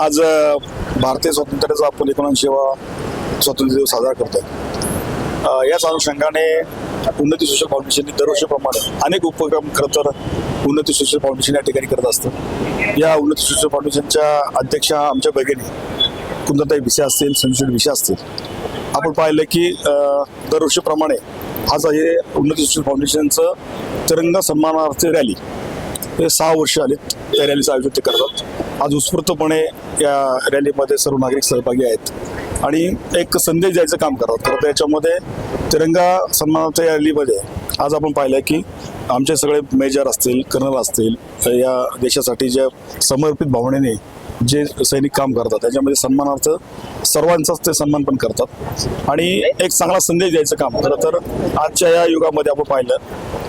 आज भारतीय स्वातंत्र्याचा आपण एकोणऐंशीवा स्वातंत्र्य दिवस साजरा करतोय. याच अनुषंगाने उन्नती सोशल फाउंडेशनने दरवर्षीप्रमाणे अनेक उपक्रम खरं तर उन्नती सोशल फाउंडेशन या ठिकाणी करत असतं या उन्नती सोशल फाउंडेशनच्या अध्यक्षा आमच्या भगिनी कुंदताई विषय असतील संशोधन विषय असतील. आपण पाहिलं की दरवर्षीप्रमाणे आज हे उन्नती सोशल फाउंडेशनचं तिरंगा सन्मानार्थ रॅली हे सहा वर्ष आले त्या रॅलीचं आयोजन ते करतात. आज उत्स्फूर्तपणे या रॅलीमध्ये सर्व नागरिक सहभागी आहेत. आणि एक संदेश द्यायचं काम करतात खरं तर याच्यामध्ये तिरंगा सन्मानार्थ या रॅलीमध्ये आज आपण पाहिलं की आमचे सगळे मेजर असतील कर्नल असतील या देशासाठी ज्या समर्पित भावनेने जे सैनिक काम करतात त्याच्यामध्ये सन्मानार्थ सर्वांचाच ते सन्मान पण करतात. आणि एक चांगला संदेश द्यायचं काम खरं तर आजच्या या युगामध्ये आपण पाहिलं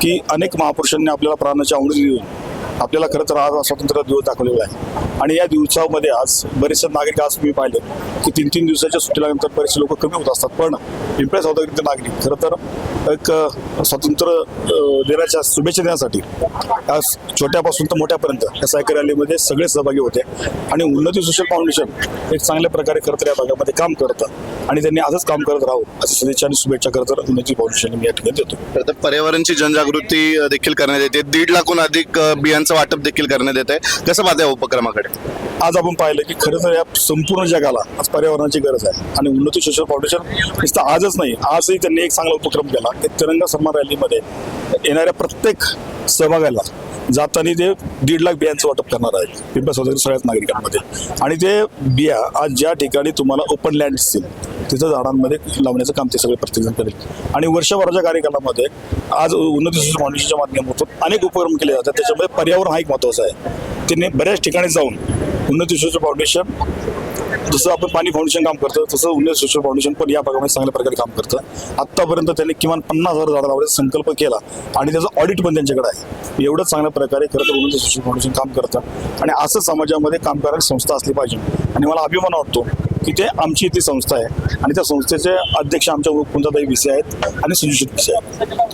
की अनेक महापुरुषांनी आपल्याला प्राणाची आवडी देऊन आपल्याला खरं तर आज स्वातंत्र्य दिवस दाखवलेला आहे. आणि या दिवसामध्ये आज बरेचसे नागरिक आज मी पाहिले की तीन तीन दिवसाच्या सुट्टीला नंतर बरेचसे लोक कमी होत असतात. पण पिंपळ्या सौदागरीचे नागरिक. खरं तर एक स्वातंत्र्य अ, दिनाच्या शुभेच्छा देण्यासाठी आज छोट्यापासून तर मोठ्यापर्यंत या सायकल रॅलीमध्ये सगळे सहभागी होते. आणि उन्नती सोशल फाउंडेशन एक चांगल्या प्रकारे खरं तर या भागामध्ये काम करतं. आणि त्यांनी असंच काम करत राहावं अशी सदिच्छा आणि शुभेच्छा तर उन्नती फाउंडेशन मी या ठिकाणी देतो. तर पर्यावरणची जनजागृती देखील करण्यात येते. दीड लाखहून अधिक बियांचं वाटप देखील करण्यात येत आहे कसं पाहता या उपक्रमाकडे? आज आपण पाहिलं की खरं तर या संपूर्ण जगाला आज पर्यावरणाची गरज आहे आणि उन्नती सोशल फाउंडेशन नुसतं आजच नाही आजही त्यांनी एक चांगला उपक्रम केला की तिरंगा सन्मान रॅलीमध्ये येणाऱ्या प्रत्येक सहभागाला जाताना ते दीड लाख बियांचं वाटप करणार आहे पिंपळ सौदागर सगळ्याच नागरिकांमध्ये. आणि ते बिया आज ज्या ठिकाणी तुम्हाला ओपन लँड असतील तिथं झाडांमध्ये लावण्याचं काम ते सगळे प्रत्येकजण करेल. आणि वर्षभराच्या कार्यक्रमामध्ये आज उन्नती फाउंडेशनच्या माध्यमातून अनेक उपक्रम केले जातात. त्याच्यामध्ये पर्यावरण हा एक महत्त्वाचा आहे. त्यांनी बऱ्याच ठिकाणी जाऊन उन्नती सोशल फाउंडेशन जसं आपण पाणी फाउंडेशन काम करतं तसं उन्नत सोशल फाउंडेशन पण या भागामध्ये चांगल्या प्रकारे काम करतं. आत्तापर्यंत त्यांनी किमान पन्नास हजार झाडं लावण्याचा संकल्प केला आणि त्याचं ऑडिट पण त्यांच्याकडे आहे. एवढं चांगल्या प्रकारे खरं तर उन्नत असोसिएशन फाउंडेशन काम करतं आणि असं समाजामध्ये काम करणारी संस्था असली पाहिजे. आणि मला अभिमान वाटतो की ते आमची इथली संस्था आहे. आणि त्या संस्थेचे अध्यक्ष आमच्या कुंजाताई विषय आहेत आणि सुजित विषय आहेत.